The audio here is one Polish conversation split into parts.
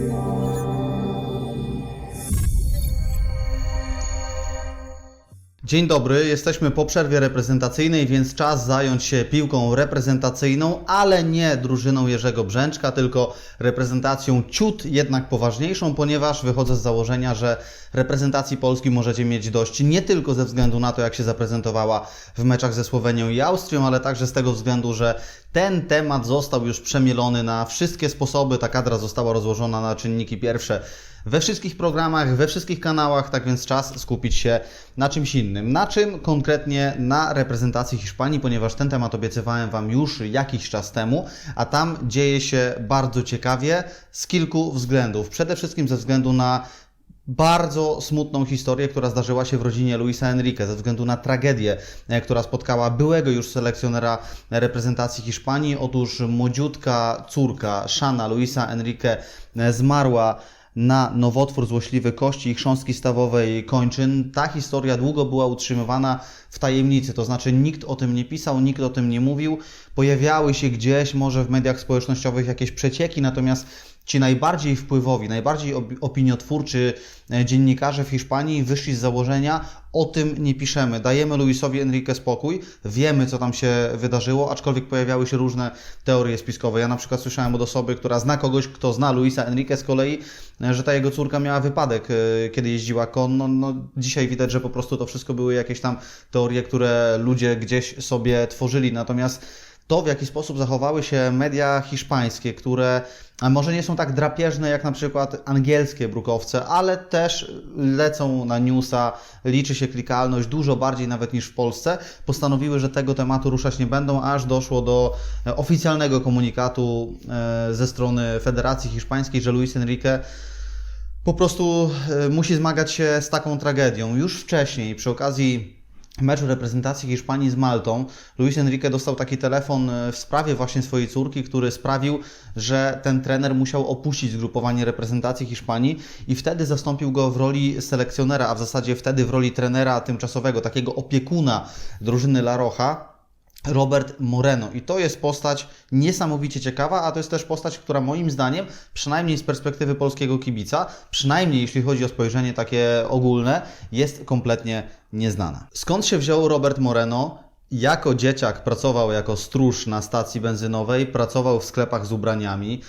Yeah. Dzień dobry, jesteśmy po przerwie reprezentacyjnej, więc czas zająć się piłką reprezentacyjną, ale nie drużyną Jerzego Brzęczka, tylko reprezentacją ciut jednak poważniejszą, ponieważ wychodzę z założenia, że reprezentacji Polski możecie mieć dość nie tylko ze względu na to, jak się zaprezentowała w meczach ze Słowenią i Austrią, ale także z tego względu, że ten temat został już przemielony na wszystkie sposoby, ta kadra została rozłożona na czynniki pierwsze we wszystkich programach, we wszystkich kanałach, tak więc czas skupić się na czymś innym. Na czym konkretnie? Na reprezentacji Hiszpanii, ponieważ ten temat obiecywałem Wam już jakiś czas temu, a tam dzieje się bardzo ciekawie z kilku względów. Przede wszystkim ze względu na bardzo smutną historię, która zdarzyła się w rodzinie Luisa Enrique ze względu na tragedię, e, która spotkała byłego już selekcjonera reprezentacji Hiszpanii. Otóż młodziutka córka Shana Luisa Enrique e, zmarła na nowotwór złośliwy kości i chrząstki stawowej kończyn. Ta historia długo była utrzymywana w tajemnicy, to znaczy nikt o tym nie pisał, nikt o tym nie mówił. Pojawiały się gdzieś, może w mediach społecznościowych jakieś przecieki, natomiast ci najbardziej wpływowi, najbardziej opiniotwórczy e, dziennikarze w Hiszpanii wyszli z założenia, o tym nie piszemy. Dajemy Luisowi Enrique spokój, wiemy co tam się wydarzyło, aczkolwiek pojawiały się różne teorie spiskowe. Ja na przykład słyszałem od osoby, która zna kogoś, kto zna Luisa Enrique z kolei, e, że ta jego córka miała wypadek, e, kiedy jeździła konno. No, dzisiaj widać, że po prostu to wszystko były jakieś tam teorie, które ludzie gdzieś sobie tworzyli. Natomiast to, w jaki sposób zachowały się media hiszpańskie, które może nie są tak drapieżne jak na przykład angielskie brukowce, ale też lecą na newsa, liczy się klikalność dużo bardziej nawet niż w Polsce, postanowiły, że tego tematu ruszać nie będą, aż doszło do oficjalnego komunikatu e, ze strony Federacji Hiszpańskiej, że Luis Enrique po prostu e, musi zmagać się z taką tragedią. Już wcześniej, przy okazji meczu reprezentacji Hiszpanii z Maltą, Luis Enrique dostał taki telefon e, w sprawie właśnie swojej córki, który sprawił, że ten trener musiał opuścić zgrupowanie reprezentacji Hiszpanii i wtedy zastąpił go w roli selekcjonera, a w zasadzie wtedy w roli trenera tymczasowego, takiego opiekuna drużyny La Roja, Robert Moreno. I to jest postać niesamowicie ciekawa, a to jest też postać, która moim zdaniem, przynajmniej z perspektywy polskiego kibica, przynajmniej jeśli chodzi o spojrzenie takie ogólne, jest kompletnie nieznana. Skąd się wziął Robert Moreno? Jako dzieciak pracował jako stróż na stacji benzynowej, pracował w sklepach z ubraniami.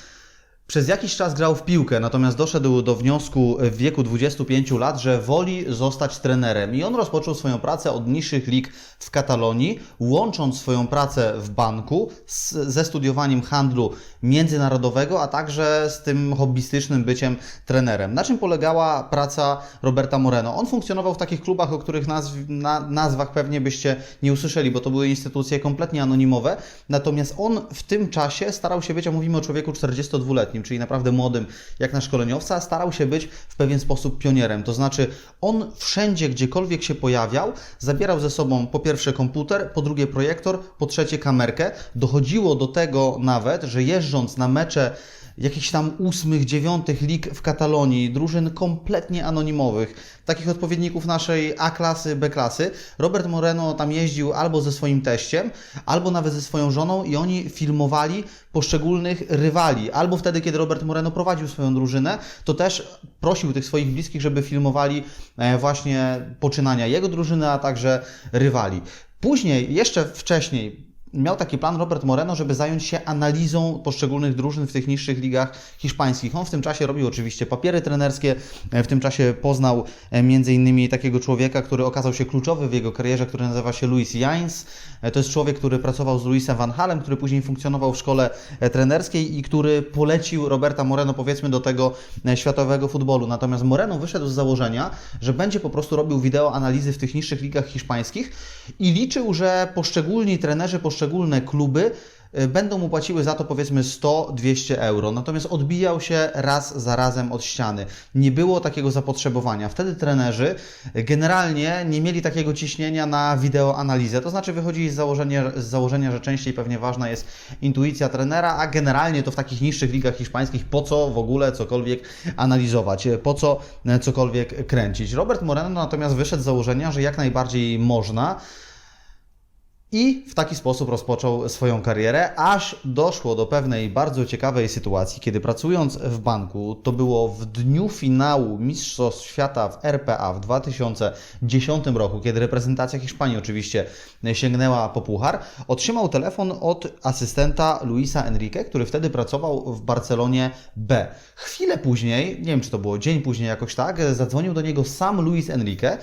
Przez jakiś czas grał w piłkę, natomiast doszedł do wniosku w wieku 25 lat, że woli zostać trenerem. I on rozpoczął swoją pracę od niższych lig w Katalonii, łącząc swoją pracę w banku z, ze studiowaniem handlu międzynarodowego, a także z tym hobbystycznym byciem trenerem. Na czym polegała praca Roberta Moreno? On funkcjonował w takich klubach, o których nazw, na, nazwach pewnie byście nie usłyszeli, bo to były instytucje kompletnie anonimowe. Natomiast on w tym czasie starał się być, a mówimy o człowieku 42-letnim, czyli naprawdę młodym, jak na szkoleniowca, starał się być w pewien sposób pionierem. To znaczy, on wszędzie, gdziekolwiek się pojawiał, zabierał ze sobą po pierwsze komputer, po drugie projektor, po trzecie kamerkę. Dochodziło do tego nawet, że jeżdżąc na mecze jakichś tam ósmych, dziewiątych lig w Katalonii, drużyn kompletnie anonimowych, takich odpowiedników naszej A-klasy, B-klasy. Robert Moreno tam jeździł albo ze swoim teściem, albo nawet ze swoją żoną i oni filmowali poszczególnych rywali. Albo wtedy, kiedy Robert Moreno prowadził swoją drużynę, to też prosił tych swoich bliskich, żeby filmowali e, właśnie poczynania jego drużyny, a także rywali. Później, jeszcze wcześniej, miał taki plan Robert Moreno, żeby zająć się analizą poszczególnych drużyn w tych niższych ligach hiszpańskich. On w tym czasie robił oczywiście papiery trenerskie, w tym czasie poznał między innymi takiego człowieka, który okazał się kluczowy w jego karierze, który nazywa się Luis Jains. To jest człowiek, który pracował z Luisem Van Halem, który później funkcjonował w szkole trenerskiej i który polecił Roberta Moreno powiedzmy do tego światowego futbolu. Natomiast Moreno wyszedł z założenia, że będzie po prostu robił wideo analizy w tych niższych ligach hiszpańskich i liczył, że poszczególni trenerzy, poszczególni poszczególne kluby y, będą mu płaciły za to powiedzmy 100-200 euro. Natomiast odbijał się raz za razem od ściany. Nie było takiego zapotrzebowania. Wtedy trenerzy generalnie nie mieli takiego ciśnienia na wideoanalizę. To znaczy wychodzili z założenia, z założenia, że częściej pewnie ważna jest intuicja trenera, a generalnie to w takich niższych ligach hiszpańskich po co w ogóle cokolwiek analizować, po co cokolwiek kręcić. Robert Moreno natomiast wyszedł z założenia, że jak najbardziej można I w taki sposób rozpoczął swoją karierę, aż doszło do pewnej bardzo ciekawej sytuacji, kiedy pracując w banku, to było w dniu finału Mistrzostw Świata w RPA w 2010 roku, kiedy reprezentacja Hiszpanii oczywiście sięgnęła po puchar, otrzymał telefon od asystenta Luisa Enrique, który wtedy pracował w Barcelonie B. Chwilę później, nie wiem czy to było dzień później jakoś tak, zadzwonił do niego sam Luis Enrique,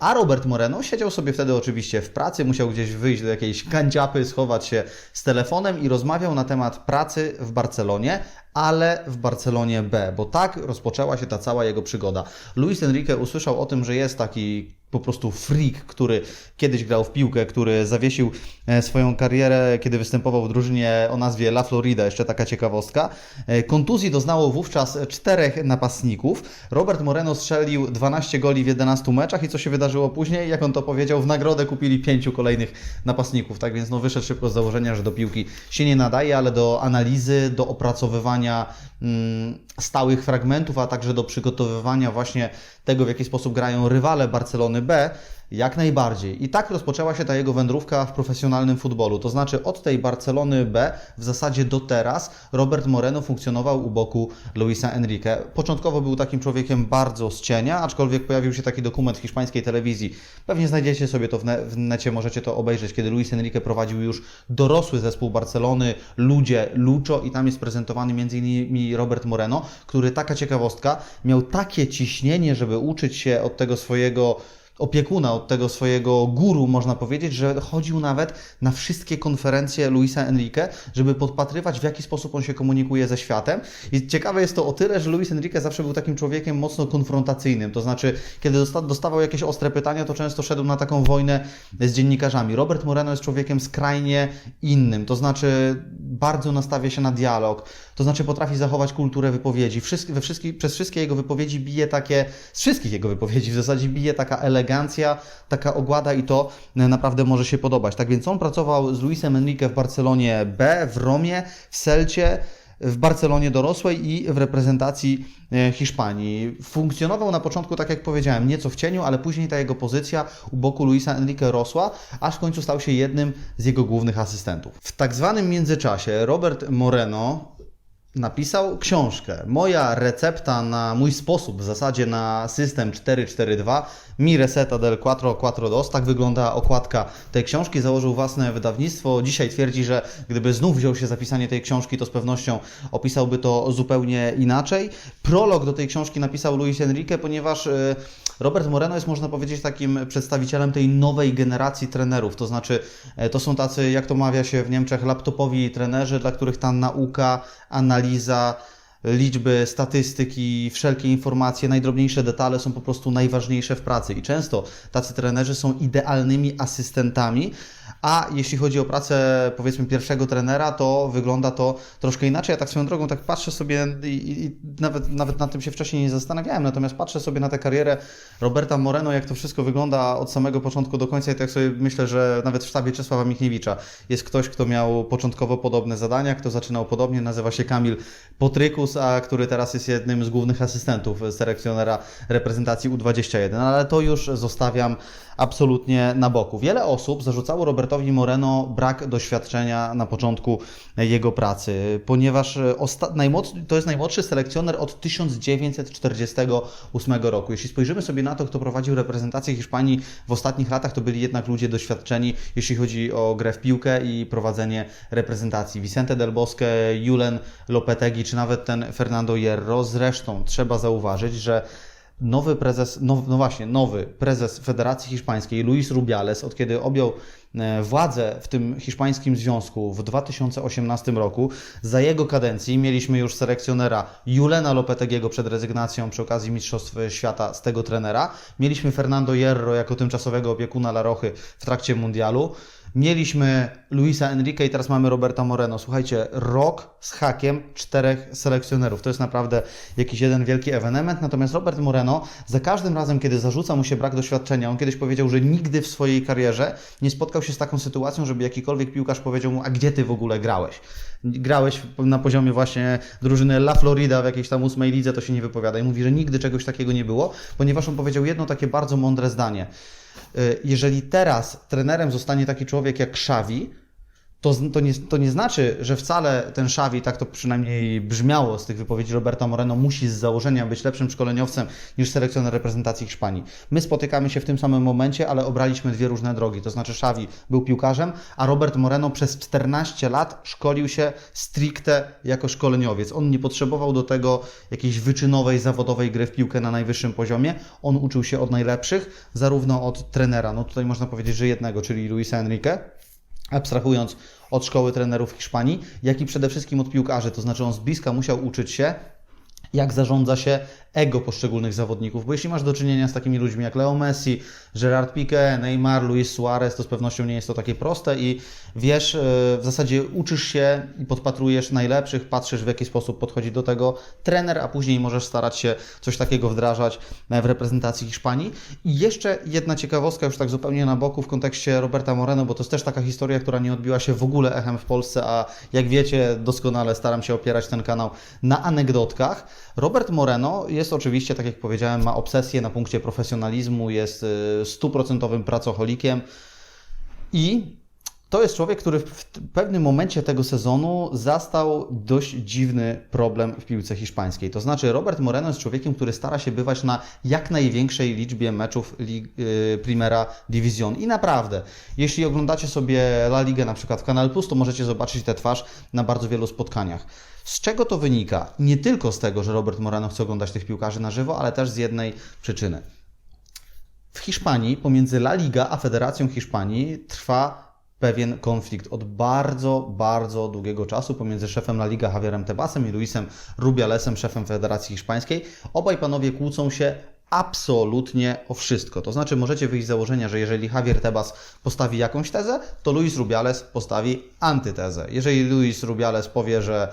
a Robert Moreno siedział sobie wtedy oczywiście w pracy, musiał gdzieś wyjść do jakiejś kanciapy, schować się z telefonem i rozmawiał na temat pracy w Barcelonie, ale w Barcelonie B, bo tak rozpoczęła się ta cała jego przygoda. Luis Enrique usłyszał o tym, że jest taki po prostu freak, który kiedyś grał w piłkę, który zawiesił e, swoją karierę, kiedy występował w drużynie o nazwie La Florida, jeszcze taka ciekawostka. E, Kontuzji doznało wówczas czterech napastników. Robert Moreno strzelił 12 goli w 11 meczach i co się wydarzyło później? Jak on to powiedział, w nagrodę kupili pięciu kolejnych napastników, tak więc no wyszedł szybko z założenia, że do piłki się nie nadaje, ale do analizy, do opracowywania mm, stałych fragmentów, a także do przygotowywania właśnie tego, w jaki sposób grają rywale Barcelony B, jak najbardziej. I tak rozpoczęła się ta jego wędrówka w profesjonalnym futbolu. To znaczy od tej Barcelony B w zasadzie do teraz Robert Moreno funkcjonował u boku Luisa Enrique. Początkowo był takim człowiekiem bardzo z cienia, aczkolwiek pojawił się taki dokument hiszpańskiej telewizji. Pewnie znajdziecie sobie to w, ne w necie, możecie to obejrzeć, kiedy Luis Enrique prowadził już dorosły zespół Barcelony, Ludzie, Lucho i tam jest prezentowany m.in. Robert Moreno, który taka ciekawostka, miał takie ciśnienie, żeby uczyć się od tego swojego opiekuna, od tego swojego guru, można powiedzieć, że chodził nawet na wszystkie konferencje Luisa Enrique, żeby podpatrywać, w jaki sposób on się komunikuje ze światem. I ciekawe jest to o tyle, że Luis Enrique zawsze był takim człowiekiem mocno konfrontacyjnym, to znaczy, kiedy dosta dostawał jakieś ostre pytania, to często szedł na taką wojnę z dziennikarzami. Robert Moreno jest człowiekiem skrajnie innym, to znaczy bardzo nastawia się na dialog, to znaczy potrafi zachować kulturę wypowiedzi. Wszystkie, we wszystkich, przez wszystkie jego wypowiedzi bije takie, z wszystkich jego wypowiedzi w zasadzie bije taka elegancja, taka ogłada i to naprawdę może się podobać. Tak więc on pracował z Luisem Enrique w Barcelonie B, w Romie, w Celcie, w Barcelonie dorosłej i w reprezentacji Hiszpanii. Funkcjonował na początku, tak jak powiedziałem, nieco w cieniu, ale później ta jego pozycja u boku Luisa Enrique rosła, aż w końcu stał się jednym z jego głównych asystentów. W tak zwanym międzyczasie Robert Moreno napisał książkę. Moja recepta na mój sposób, w zasadzie na system 442, Mi Reseta del Quattro Quattro Dos. Tak wygląda okładka tej książki. Założył własne wydawnictwo. Dzisiaj twierdzi, że gdyby znów wziął się zapisanie tej książki, to z pewnością opisałby to zupełnie inaczej. Prolog do tej książki napisał Luis Enrique, ponieważ y, Robert Moreno jest, można powiedzieć, takim przedstawicielem tej nowej generacji trenerów. To znaczy, e, to są tacy, jak to mawia się w Niemczech, laptopowi trenerzy, dla których ta nauka, analiza, liczby, statystyki, wszelkie informacje, najdrobniejsze detale są po prostu najważniejsze w pracy. I często tacy trenerzy są idealnymi asystentami, a jeśli chodzi o pracę, powiedzmy, pierwszego trenera, to wygląda to troszkę inaczej. Ja tak swoją drogą tak patrzę sobie i, i nawet, nawet nad tym się wcześniej nie zastanawiałem, natomiast patrzę sobie na tę karierę Roberta Moreno, jak to wszystko wygląda od samego początku do końca. I tak sobie myślę, że nawet w sztabie Czesława Michniewicza jest ktoś, kto miał początkowo podobne zadania, kto zaczynał podobnie, nazywa się Kamil Potrykus, a który teraz jest jednym z głównych asystentów selekcjonera reprezentacji U21, ale to już zostawiam absolutnie na boku. Wiele osób zarzucało Robertowi Moreno brak doświadczenia na początku jego pracy, ponieważ to jest najmłodszy selekcjoner od 1948 roku. Jeśli spojrzymy sobie na to, kto prowadził reprezentację Hiszpanii w ostatnich latach, to byli jednak ludzie doświadczeni, jeśli chodzi o grę w piłkę i prowadzenie reprezentacji. Vicente del Bosque, Julen Lopetegui, czy nawet ten Fernando Hierro. Zresztą trzeba zauważyć, że nowy prezes, no, no, właśnie, nowy prezes Federacji Hiszpańskiej, Luis Rubiales, od kiedy objął władzę w tym hiszpańskim związku w 2018 roku, za jego kadencji mieliśmy już selekcjonera Julena Lopetegiego przed rezygnacją przy okazji Mistrzostw Świata z tego trenera. Mieliśmy Fernando Hierro jako tymczasowego opiekuna La Rochy w trakcie mundialu. Mieliśmy Luisa Enrique i teraz mamy Roberta Moreno. Słuchajcie, rok z hakiem czterech selekcjonerów. To jest naprawdę jakiś jeden wielki ewenement. Natomiast Robert Moreno za każdym razem, kiedy zarzuca mu się brak doświadczenia, on kiedyś powiedział, że nigdy w swojej karierze nie spotkał się z taką sytuacją, żeby jakikolwiek piłkarz powiedział mu, a gdzie ty w ogóle grałeś? Grałeś na poziomie właśnie drużyny La Florida w jakiejś tam ósmej lidze, to się nie wypowiada. I mówi, że nigdy czegoś takiego nie było, ponieważ on powiedział jedno takie bardzo mądre zdanie – Jeżeli teraz trenerem zostanie taki człowiek jak Xavi, to, to, nie, to nie znaczy, że wcale ten Xavi, tak to przynajmniej brzmiało z tych wypowiedzi Roberta Moreno, musi z założenia być lepszym szkoleniowcem niż selekcjoner reprezentacji Hiszpanii. My spotykamy się w tym samym momencie, ale obraliśmy dwie różne drogi. To znaczy Xavi był piłkarzem, a Robert Moreno przez 14 lat szkolił się stricte jako szkoleniowiec. On nie potrzebował do tego jakiejś wyczynowej, zawodowej gry w piłkę na najwyższym poziomie. On uczył się od najlepszych, zarówno od trenera, no tutaj można powiedzieć, że jednego, czyli Luisa Enrique, abstrahując od szkoły trenerów Hiszpanii, jak i przede wszystkim od piłkarzy. To znaczy on z bliska musiał uczyć się, jak zarządza się ego poszczególnych zawodników. Bo jeśli masz do czynienia z takimi ludźmi jak Leo Messi, Gerard Piqué, Neymar, Luis Suarez, to z pewnością nie jest to takie proste i wiesz, e, w zasadzie uczysz się i podpatrujesz najlepszych, patrzysz w jaki sposób podchodzi do tego trener, a później możesz starać się coś takiego wdrażać e, w reprezentacji Hiszpanii. I jeszcze jedna ciekawostka, już tak zupełnie na boku w kontekście Roberta Moreno, bo to jest też taka historia, która nie odbiła się w ogóle echem w Polsce, a jak wiecie, doskonale staram się opierać ten kanał na anegdotkach. Robert Moreno jest oczywiście, tak jak powiedziałem, ma obsesję na punkcie profesjonalizmu, jest y, stuprocentowym pracocholikiem i to jest człowiek, który w pewnym momencie tego sezonu zastał dość dziwny problem w piłce hiszpańskiej. To znaczy, Robert Moreno jest człowiekiem, który stara się bywać na jak największej liczbie meczów y, Primera División. I naprawdę, jeśli oglądacie sobie La Ligę na przykład w Kanal Plus, to możecie zobaczyć tę twarz na bardzo wielu spotkaniach. Z czego to wynika? Nie tylko z tego, że Robert Moreno chce oglądać tych piłkarzy na żywo, ale też z jednej przyczyny. W Hiszpanii pomiędzy La Liga a Federacją Hiszpanii trwa pewien konflikt od bardzo, bardzo długiego czasu pomiędzy szefem La Liga Javierem Tebasem i Luisem Rubialesem, szefem Federacji Hiszpańskiej. Obaj panowie kłócą się absolutnie o wszystko. To znaczy możecie wyjść z założenia, że jeżeli Javier Tebas postawi jakąś tezę, to Luis Rubiales postawi antytezę. Jeżeli Luis Rubiales powie, że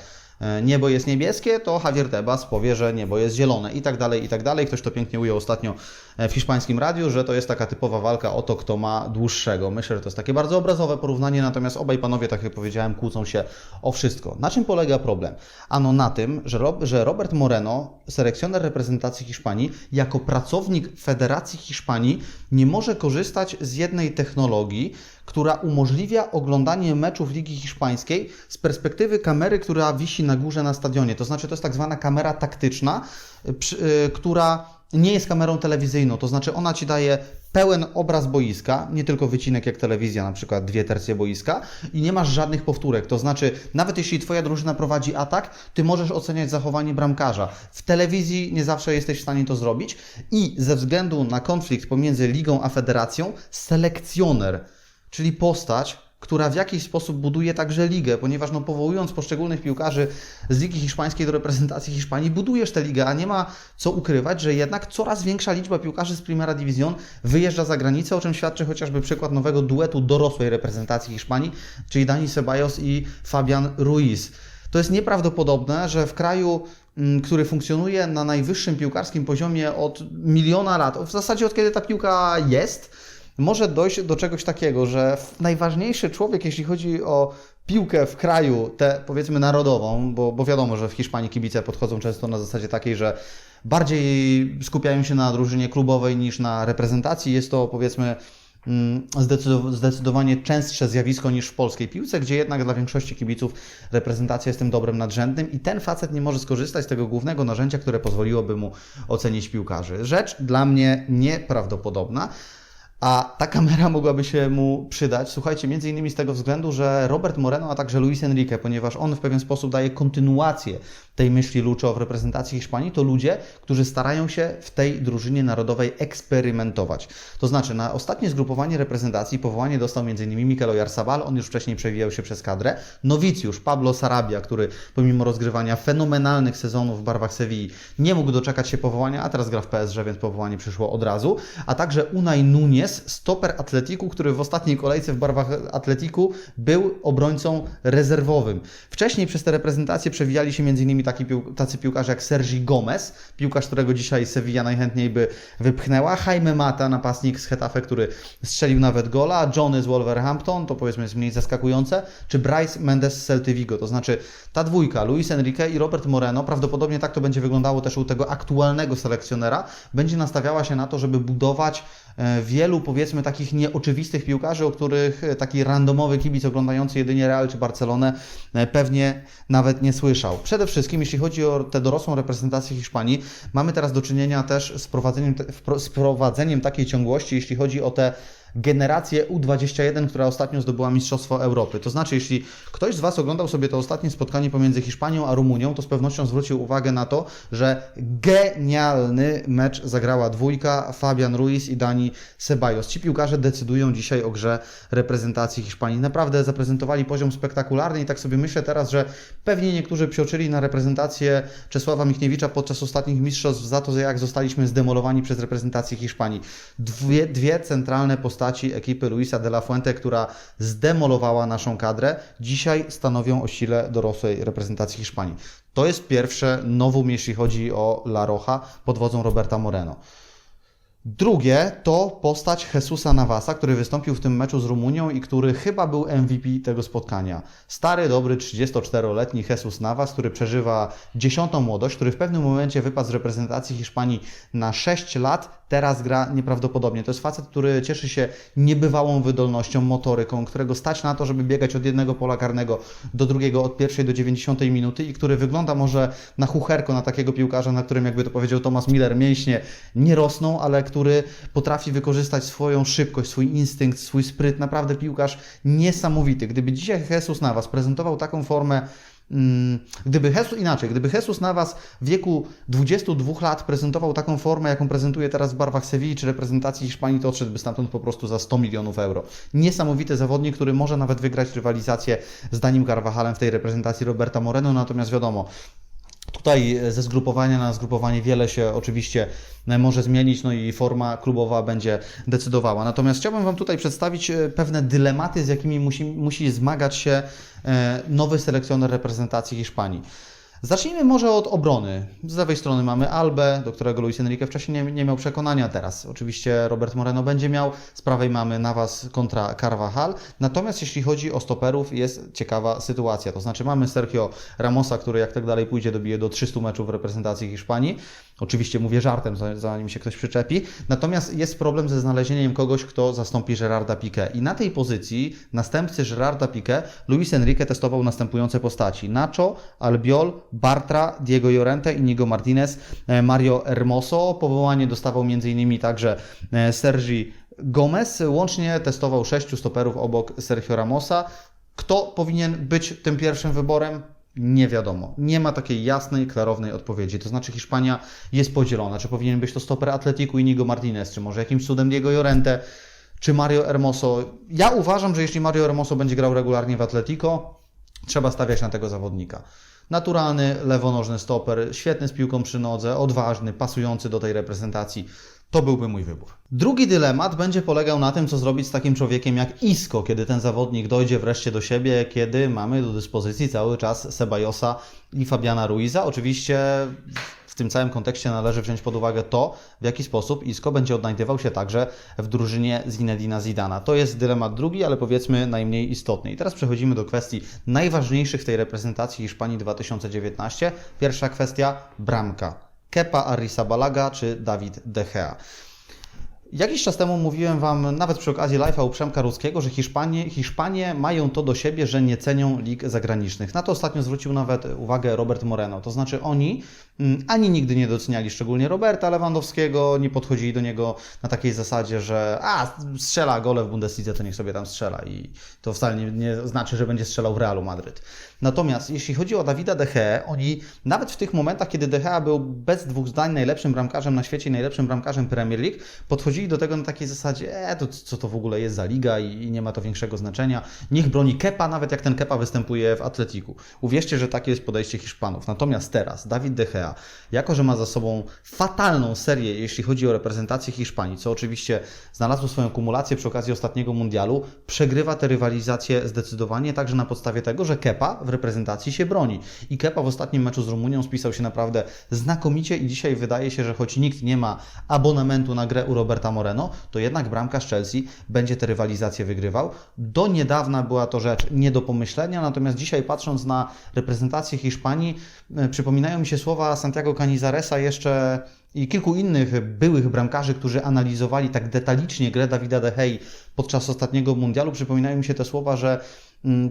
niebo jest niebieskie, to Javier Tebas powie, że niebo jest zielone i tak dalej, i tak dalej. Ktoś to pięknie ujął ostatnio e, w hiszpańskim radiu, że to jest taka typowa walka o to, kto ma dłuższego. Myślę, że to jest takie bardzo obrazowe porównanie, natomiast obaj panowie, tak jak powiedziałem, kłócą się o wszystko. Na czym polega problem? Ano na tym, że Robert Moreno, selekcjoner reprezentacji Hiszpanii, jako pracownik Federacji Hiszpanii nie może korzystać z jednej technologii, która umożliwia oglądanie meczów Ligi Hiszpańskiej z perspektywy kamery, która wisi na górze na stadionie. To znaczy, to jest tak zwana kamera taktyczna, y, y, która nie jest kamerą telewizyjną, to znaczy ona ci daje pełen obraz boiska, nie tylko wycinek jak telewizja, na przykład dwie tercje boiska i nie masz żadnych powtórek, to znaczy nawet jeśli twoja drużyna prowadzi atak, ty możesz oceniać zachowanie bramkarza. W telewizji nie zawsze jesteś w stanie to zrobić i ze względu na konflikt pomiędzy ligą a federacją, selekcjoner, czyli postać, która w jakiś sposób buduje także ligę, ponieważ no, powołując poszczególnych piłkarzy z Ligi Hiszpańskiej do reprezentacji Hiszpanii, budujesz tę ligę, a nie ma co ukrywać, że jednak coraz większa liczba piłkarzy z Primera Division wyjeżdża za granicę, o czym świadczy chociażby przykład nowego duetu dorosłej reprezentacji Hiszpanii, czyli Dani Ceballos i Fabian Ruiz. To jest nieprawdopodobne, że w kraju, mm, który funkcjonuje na najwyższym piłkarskim poziomie od miliona lat, w zasadzie od kiedy ta piłka jest, może dojść do czegoś takiego, że najważniejszy człowiek, jeśli chodzi o piłkę w kraju, tę powiedzmy narodową, bo, bo wiadomo, że w Hiszpanii kibice podchodzą często na zasadzie takiej, że bardziej skupiają się na drużynie klubowej niż na reprezentacji. Jest to powiedzmy mm, zdecydow- zdecydowanie częstsze zjawisko niż w polskiej piłce, gdzie jednak dla większości kibiców reprezentacja jest tym dobrem nadrzędnym i ten facet nie może skorzystać z tego głównego narzędzia, które pozwoliłoby mu ocenić piłkarzy. Rzecz dla mnie nieprawdopodobna. A ta kamera mogłaby się mu przydać, słuchajcie, między innymi z tego względu, że Robert Moreno, a także Luis Enrique, ponieważ on w pewien sposób daje kontynuację tej myśli Lucho w reprezentacji Hiszpanii, to ludzie, którzy starają się w tej drużynie narodowej eksperymentować. To znaczy, na ostatnie zgrupowanie reprezentacji powołanie dostał m.in. Mikel Oyarzabal, on już wcześniej przewijał się przez kadrę, nowicjusz Pablo Sarabia, który pomimo rozgrywania fenomenalnych sezonów w barwach Sewilli nie mógł doczekać się powołania, a teraz gra w PSG, więc powołanie przyszło od razu, a także Unai Nunes, stoper Atletiku, który w ostatniej kolejce w barwach Atletiku był obrońcą rezerwowym. Wcześniej przez te reprezentacje przewijali się m.in. Taki pił, tacy piłkarze jak Sergi Gomez, piłkarz, którego dzisiaj Sevilla najchętniej by wypchnęła, Jaime Mata, napastnik z Hetafe, który strzelił nawet gola, Johnny z Wolverhampton, to powiedzmy jest mniej zaskakujące, czy Bryce Mendes z Celty Vigo, to znaczy ta dwójka, Luis Enrique i Robert Moreno, prawdopodobnie tak to będzie wyglądało też u tego aktualnego selekcjonera, będzie nastawiała się na to, żeby budować wielu powiedzmy takich nieoczywistych piłkarzy, o których e, taki randomowy kibic oglądający jedynie Real czy Barcelonę e, pewnie nawet nie słyszał. Przede wszystkim, jeśli chodzi o tę dorosłą reprezentację Hiszpanii, mamy teraz do czynienia też z prowadzeniem, z prowadzeniem takiej ciągłości, jeśli chodzi o te generację U21, która ostatnio zdobyła Mistrzostwo Europy. To znaczy, jeśli ktoś z Was oglądał sobie to ostatnie spotkanie pomiędzy Hiszpanią a Rumunią, to z pewnością zwrócił uwagę na to, że genialny mecz zagrała dwójka Fabian Ruiz i Dani Ceballos. Ci piłkarze decydują dzisiaj o grze reprezentacji Hiszpanii. Naprawdę zaprezentowali poziom spektakularny i tak sobie myślę teraz, że pewnie niektórzy psioczyli na reprezentację Czesława Michniewicza podczas ostatnich mistrzostw za to, jak zostaliśmy zdemolowani przez reprezentację Hiszpanii. Dwie, dwie centralne postacie postaci ekipy Luisa de la Fuente, która zdemolowała naszą kadrę, dzisiaj stanowią o sile dorosłej reprezentacji Hiszpanii. To jest pierwsze nowum, jeśli chodzi o La Roja pod wodzą Roberta Moreno. Drugie to postać Jesusa Navasa, który wystąpił w tym meczu z Rumunią i który chyba był MVP tego spotkania. Stary, dobry, 34-letni Jesus Navas, który przeżywa dziesiątą młodość, który w pewnym momencie wypadł z reprezentacji Hiszpanii na 6 lat, teraz gra nieprawdopodobnie. To jest facet, który cieszy się niebywałą wydolnością, motoryką, którego stać na to, żeby biegać od jednego pola karnego do drugiego, od pierwszej do 90 minuty i który wygląda może na chucherko, na takiego piłkarza, na którym, jakby to powiedział Thomas Miller, mięśnie nie rosną, ale który potrafi wykorzystać swoją szybkość, swój instynkt, swój spryt. Naprawdę piłkarz niesamowity. Gdyby dzisiaj Jesus Navas prezentował taką formę, Gdyby Jesus, inaczej, gdyby Jesus Navas w wieku 22 lat prezentował taką formę, jaką prezentuje teraz w barwach Sewilli czy reprezentacji Hiszpanii, to odszedłby stamtąd po prostu za 100 milionów euro. Niesamowity zawodnik, który może nawet wygrać rywalizację z Danim Carvajalem w tej reprezentacji Roberta Moreno, natomiast wiadomo, Tutaj ze zgrupowania na zgrupowanie wiele się oczywiście może zmienić, no i forma klubowa będzie decydowała. Natomiast chciałbym Wam tutaj przedstawić e, pewne dylematy, z jakimi musi, musi zmagać się e, nowy selekcjoner reprezentacji Hiszpanii. Zacznijmy może od obrony. Z lewej strony mamy Albę, do którego Luis Enrique wcześniej nie, nie, miał przekonania. Teraz oczywiście Robert Moreno będzie miał. Z prawej mamy Navas kontra Carvajal. Natomiast jeśli chodzi o stoperów, jest ciekawa sytuacja. To znaczy mamy Sergio Ramosa, który jak tak dalej pójdzie, dobije do 300 meczów w reprezentacji Hiszpanii. Oczywiście mówię żartem, zanim się ktoś przyczepi. Natomiast jest problem ze znalezieniem kogoś, kto zastąpi Gerarda Piqué. I na tej pozycji następcy Gerarda Piqué Luis Enrique testował następujące postaci. Nacho, Albiol, Bartra, Diego Llorente, Inigo Martinez, e, Mario Hermoso. Powołanie dostawał m.in. także e, Sergi Gomez. Łącznie testował sześciu stoperów obok Sergio Ramosa. Kto powinien być tym pierwszym wyborem? Nie wiadomo. Nie ma takiej jasnej, klarownej odpowiedzi. To znaczy Hiszpania jest podzielona. Czy powinien być to stoper Atletiku Inigo Martinez, czy może jakimś cudem Diego Llorente, czy Mario Hermoso. Ja uważam, że jeśli Mario Hermoso będzie grał regularnie w Atletico, trzeba stawiać na tego zawodnika. Naturalny, lewonożny stoper, świetny z piłką przy nodze, odważny, pasujący do tej reprezentacji. To byłby mój wybór. Drugi dylemat będzie polegał na tym, co zrobić z takim człowiekiem jak Isco, kiedy ten zawodnik dojdzie wreszcie do siebie, kiedy mamy do dyspozycji cały czas Sebajosa i Fabiana Ruiza. Oczywiście w tym całym kontekście należy wziąć pod uwagę to, w jaki sposób Isco będzie odnajdywał się także w drużynie Zinedina Zidana. To jest dylemat drugi, ale powiedzmy najmniej istotny. I teraz przechodzimy do kwestii najważniejszych w tej reprezentacji Hiszpanii 2019. Pierwsza kwestia bramka. Kepa Arrizabalaga czy Dawid De Gea. Jakiś czas temu mówiłem Wam, nawet przy okazji live'a u Przemka Ruskiego, że Hiszpanie, Hiszpanie mają to do siebie, że nie cenią lig zagranicznych. Na to ostatnio zwrócił nawet uwagę Robert Moreno. To znaczy oni mm, ani nigdy nie doceniali szczególnie Roberta Lewandowskiego, nie podchodzili do niego na takiej zasadzie, że a, strzela gole w Bundeslidze, to niech sobie tam strzela i to wcale nie, nie znaczy, że będzie strzelał w Realu Madryt. Natomiast jeśli chodzi o Dawida De Gea, oni nawet w tych momentach, kiedy De Gea był bez dwóch zdań najlepszym bramkarzem na świecie najlepszym bramkarzem Premier League, podchodzili do tego na takiej zasadzie, e, to co to w ogóle jest za liga i, nie ma to większego znaczenia. Niech broni Kepa, nawet jak ten Kepa występuje w Atletiku. Uwierzcie, że takie jest podejście Hiszpanów. Natomiast teraz Dawid De Gea, jako że ma za sobą fatalną serię, jeśli chodzi o reprezentację Hiszpanii, co oczywiście znalazło swoją kumulację przy okazji ostatniego mundialu, przegrywa tę rywalizację zdecydowanie także na podstawie tego, że Kepa w reprezentacji się broni. I Kepa w ostatnim meczu z Rumunią spisał się naprawdę znakomicie i dzisiaj wydaje się, że choć nikt nie ma abonamentu na grę u Roberta Moreno, to jednak bramkarz Chelsea będzie te rywalizacje wygrywał. Do niedawna była to rzecz nie do pomyślenia, natomiast dzisiaj patrząc na reprezentację Hiszpanii, e, przypominają mi się słowa Santiago Canizaresa jeszcze i kilku innych byłych bramkarzy, którzy analizowali tak detalicznie grę Dawida De Gea podczas ostatniego mundialu. Przypominają mi się te słowa, że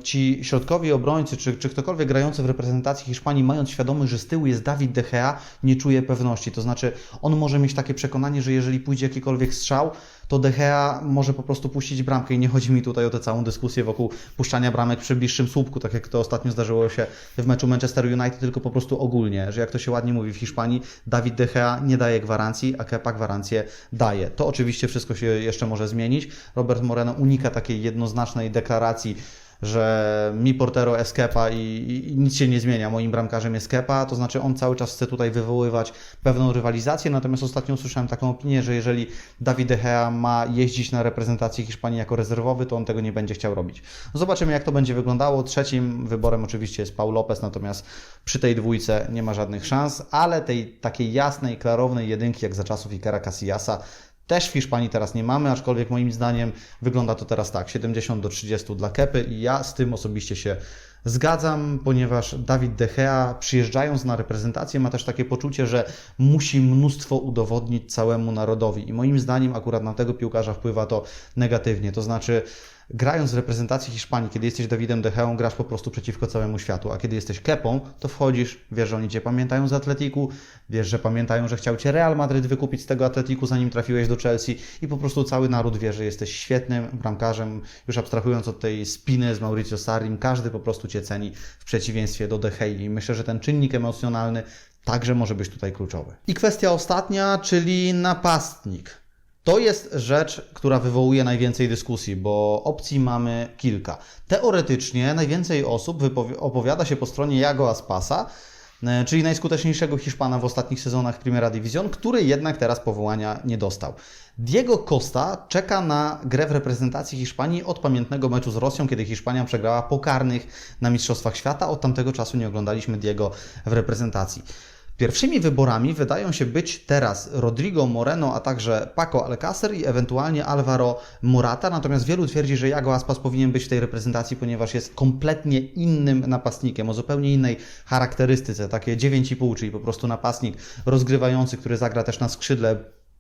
ci środkowi obrońcy, czy, czy ktokolwiek grający w reprezentacji Hiszpanii, mając świadomość, że z tyłu jest Dawid De Gea, nie czuje pewności. To znaczy, on może mieć takie przekonanie, że jeżeli pójdzie jakikolwiek strzał, to De Gea może po prostu puścić bramkę i nie chodzi mi tutaj o tę całą dyskusję wokół puszczania bramek przy bliższym słupku, tak jak to ostatnio zdarzyło się w meczu Manchester United, tylko po prostu ogólnie, że jak to się ładnie mówi w Hiszpanii, Dawid De Gea nie daje gwarancji, a Kepa gwarancję daje. To oczywiście wszystko się jeszcze może zmienić. Robert Moreno unika takiej jednoznacznej deklaracji, że mi portero jest Kepa i, i, nic się nie zmienia. Moim bramkarzem jest Kepa, to znaczy on cały czas chce tutaj wywoływać pewną rywalizację, natomiast ostatnio usłyszałem taką opinię, że jeżeli Dawid De Gea ma jeździć na reprezentację Hiszpanii jako rezerwowy, to on tego nie będzie chciał robić. Zobaczymy jak to będzie wyglądało. Trzecim wyborem oczywiście jest Paul Lopez, natomiast przy tej dwójce nie ma żadnych szans, ale tej takiej jasnej, klarownej jedynki jak za czasów Ikara Casillasa też w Hiszpanii teraz nie mamy, aczkolwiek moim zdaniem wygląda to teraz tak, 70 do 30 dla Kepy i ja z tym osobiście się zgadzam, ponieważ Dawid De Gea przyjeżdżając na reprezentację ma też takie poczucie, że musi mnóstwo udowodnić całemu narodowi i moim zdaniem akurat na tego piłkarza wpływa to negatywnie, to znaczy grając w reprezentacji Hiszpanii, kiedy jesteś Dawidem De Geą, grasz po prostu przeciwko całemu światu, a kiedy jesteś Kepą, to wchodzisz, wiesz, że oni Cię pamiętają z Atletiku, wiesz, że pamiętają, że chciał Cię Real Madryt wykupić z tego Atletiku, zanim trafiłeś do Chelsea i po prostu cały naród wie, że jesteś świetnym bramkarzem, już abstrahując od tej spiny z Mauricio Sarrim, każdy po prostu Cię ceni w przeciwieństwie do De Gea i myślę, że ten czynnik emocjonalny także może być tutaj kluczowy. I kwestia ostatnia, czyli napastnik. To jest rzecz, która wywołuje najwięcej dyskusji, bo opcji mamy kilka. Teoretycznie najwięcej osób opowiada się po stronie Jago Aspasa, e, czyli najskuteczniejszego Hiszpana w ostatnich sezonach Primera Division, który jednak teraz powołania nie dostał. Diego Costa czeka na grę w reprezentacji Hiszpanii od pamiętnego meczu z Rosją, kiedy Hiszpania przegrała pokarnych na Mistrzostwach Świata. Od tamtego czasu nie oglądaliśmy Diego w reprezentacji. Pierwszymi wyborami wydają się być teraz Rodrigo Moreno, a także Paco Alcácer i ewentualnie Alvaro Morata, natomiast wielu twierdzi, że Jago Aspas powinien być w tej reprezentacji, ponieważ jest kompletnie innym napastnikiem, o zupełnie innej charakterystyce, takie 9,5, czyli po prostu napastnik rozgrywający, który zagra też na skrzydle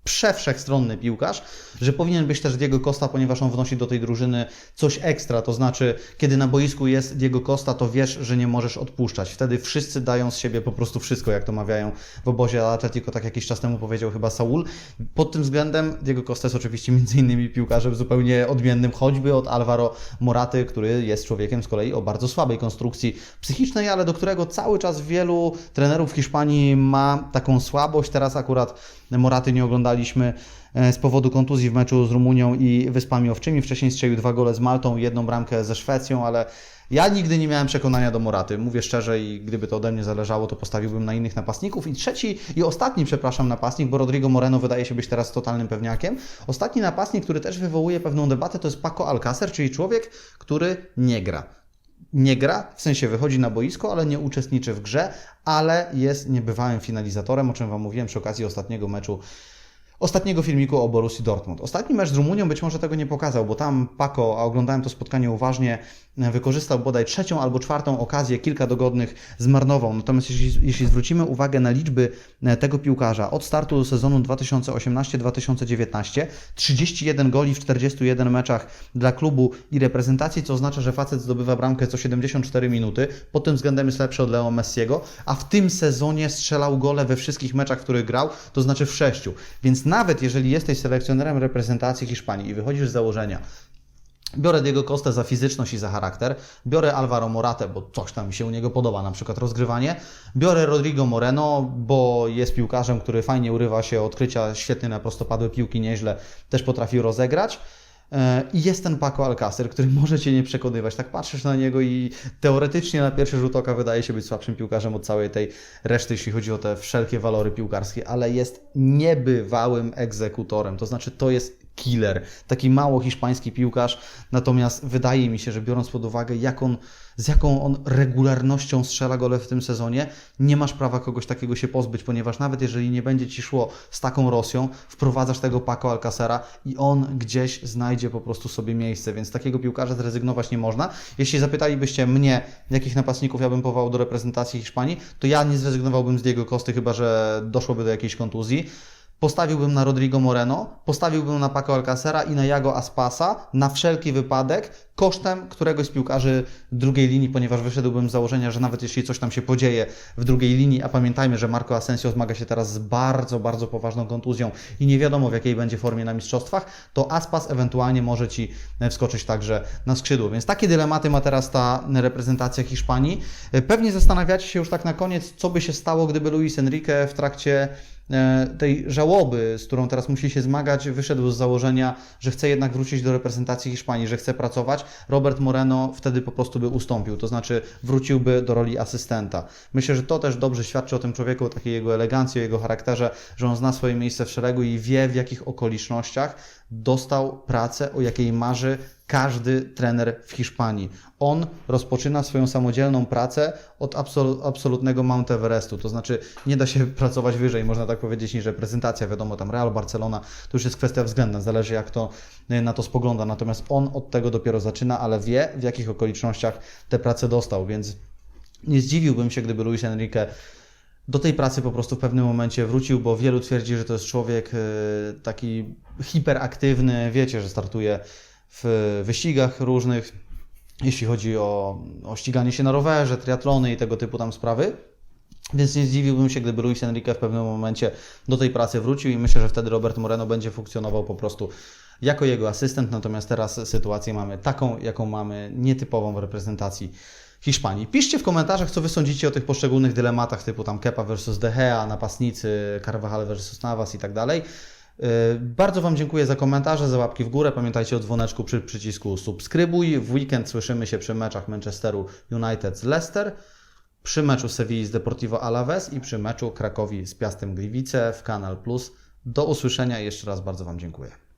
przewszechstronny piłkarz, że powinien być też Diego Costa, ponieważ on wnosi do tej drużyny coś ekstra, to znaczy kiedy na boisku jest Diego Costa, to wiesz, że nie możesz odpuszczać. Wtedy wszyscy dają z siebie po prostu wszystko, jak to mawiają w obozie Atletico, tak jakiś czas temu powiedział chyba Saul. Pod tym względem Diego Costa jest oczywiście między innymi piłkarzem zupełnie odmiennym, choćby od Alvaro Moraty, który jest człowiekiem z kolei o bardzo słabej konstrukcji psychicznej, ale do którego cały czas wielu trenerów Hiszpanii ma taką słabość. Teraz akurat Moraty nie oglądaliśmy e, z powodu kontuzji w meczu z Rumunią i Wyspami Owczymi. Wcześniej strzelił dwa gole z Maltą, jedną bramkę ze Szwecją, ale ja nigdy nie miałem przekonania do Moraty. Mówię szczerze i gdyby to ode mnie zależało, to postawiłbym na innych napastników. I trzeci i ostatni, przepraszam, napastnik, bo Rodrigo Moreno wydaje się być teraz totalnym pewniakiem. Ostatni napastnik, który też wywołuje pewną debatę, to jest Paco Alcácer, czyli człowiek, który nie gra nie gra, w sensie wychodzi na boisko, ale nie uczestniczy w grze, ale jest niebywałym finalizatorem, o czym Wam mówiłem przy okazji ostatniego meczu ostatniego filmiku o Borussii Dortmund. Ostatni mecz z Rumunią być może tego nie pokazał, bo tam Paco, a oglądałem to spotkanie uważnie, wykorzystał bodaj trzecią albo czwartą okazję, kilka dogodnych zmarnował. Natomiast jeśli, jeśli zwrócimy uwagę na liczby e, tego piłkarza od startu sezonu 2018-2019, 31 goli w 41 meczach dla klubu i reprezentacji, co oznacza, że facet zdobywa bramkę co 74 minuty. Pod tym względem jest lepszy od Leo Messiego, a w tym sezonie strzelał gole we wszystkich meczach, w których grał, to znaczy w sześciu. Więc nawet jeżeli jesteś selekcjonerem reprezentacji Hiszpanii i wychodzisz z założenia, Biorę Diego Costa za fizyczność i za charakter. Biorę Alvaro Moratę, bo coś tam mi się u niego podoba, na przykład rozgrywanie. Biorę Rodrigo Moreno, bo jest piłkarzem, który fajnie urywa się odkrycia, świetny na prostopadłe piłki, nieźle też potrafi rozegrać. E, I jest ten Paco Alcacer, który może Cię nie przekonywać. Tak patrzysz na niego i teoretycznie na pierwszy rzut oka wydaje się być słabszym piłkarzem od całej tej reszty, jeśli chodzi o te wszelkie walory piłkarskie, ale jest niebywałym egzekutorem. To znaczy, to jest killer, taki mało hiszpański piłkarz, natomiast wydaje mi się, że biorąc pod uwagę, jak on, z jaką on regularnością strzela gole w tym sezonie, nie masz prawa kogoś takiego się pozbyć, ponieważ nawet jeżeli nie będzie Ci szło z taką Rosją, wprowadzasz tego Paco Alcacera i on gdzieś znajdzie po prostu sobie miejsce, więc takiego piłkarza zrezygnować nie można. Jeśli zapytalibyście mnie, jakich napastników ja bym powołał do reprezentacji Hiszpanii, to ja nie zrezygnowałbym z Diego Kosty, chyba że doszłoby do jakiejś kontuzji. Postawiłbym na Rodrigo Moreno, postawiłbym na Paco Alcacera i na Jago Aspasa na wszelki wypadek, kosztem któregoś z piłkarzy drugiej linii, ponieważ wyszedłbym z założenia, że nawet jeśli coś tam się podzieje w drugiej linii, a pamiętajmy, że Marco Asensio zmaga się teraz z bardzo, bardzo poważną kontuzją i nie wiadomo w jakiej będzie formie na mistrzostwach, to Aspas ewentualnie może Ci wskoczyć także na skrzydło. Więc takie dylematy ma teraz ta reprezentacja Hiszpanii. Pewnie zastanawiacie się już tak na koniec, co by się stało, gdyby Luis Enrique w trakcie tej żałoby, z którą teraz musi się zmagać, wyszedł z założenia, że chce jednak wrócić do reprezentacji Hiszpanii, że chce pracować. Robert Moreno wtedy po prostu by ustąpił, to znaczy wróciłby do roli asystenta. Myślę, że to też dobrze świadczy o tym człowieku, o takiej jego elegancji, o jego charakterze, że on zna swoje miejsce w szeregu i wie w jakich okolicznościach dostał pracę, o jakiej marzy każdy trener w Hiszpanii. On rozpoczyna swoją samodzielną pracę od absol- absolutnego Mount Everestu, to znaczy nie da się pracować wyżej, można tak powiedzieć, niż reprezentacja, wiadomo, tam Real, Barcelona, to już jest kwestia względna, zależy jak to y, na to spogląda, natomiast on od tego dopiero zaczyna, ale wie w jakich okolicznościach tę pracę dostał, więc nie zdziwiłbym się, gdyby Luis Enrique do tej pracy po prostu w pewnym momencie wrócił, bo wielu twierdzi, że to jest człowiek y, taki hiperaktywny, wiecie, że startuje w wyścigach różnych, jeśli chodzi o, o ściganie się na rowerze, triatlony i tego typu tam sprawy. Więc nie zdziwiłbym się, gdyby Luis Enrique w pewnym momencie do tej pracy wrócił i myślę, że wtedy Robert Moreno będzie funkcjonował po prostu jako jego asystent, natomiast teraz sytuację mamy taką, jaką mamy, nietypową w reprezentacji Hiszpanii. Piszcie w komentarzach, co Wy sądzicie o tych poszczególnych dylematach typu tam Kepa versus De Gea, napastnicy, Carvajal versus Navas i tak dalej. Yy, Bardzo Wam dziękuję za komentarze, za łapki w górę. Pamiętajcie o dzwoneczku przy przycisku subskrybuj. W weekend słyszymy się przy meczach Manchesteru United z Leicester, przy meczu Sewilli z Deportivo Alaves i przy meczu Krakowi z Piastem Gliwice w Kanal Plus. Do usłyszenia i jeszcze raz bardzo Wam dziękuję.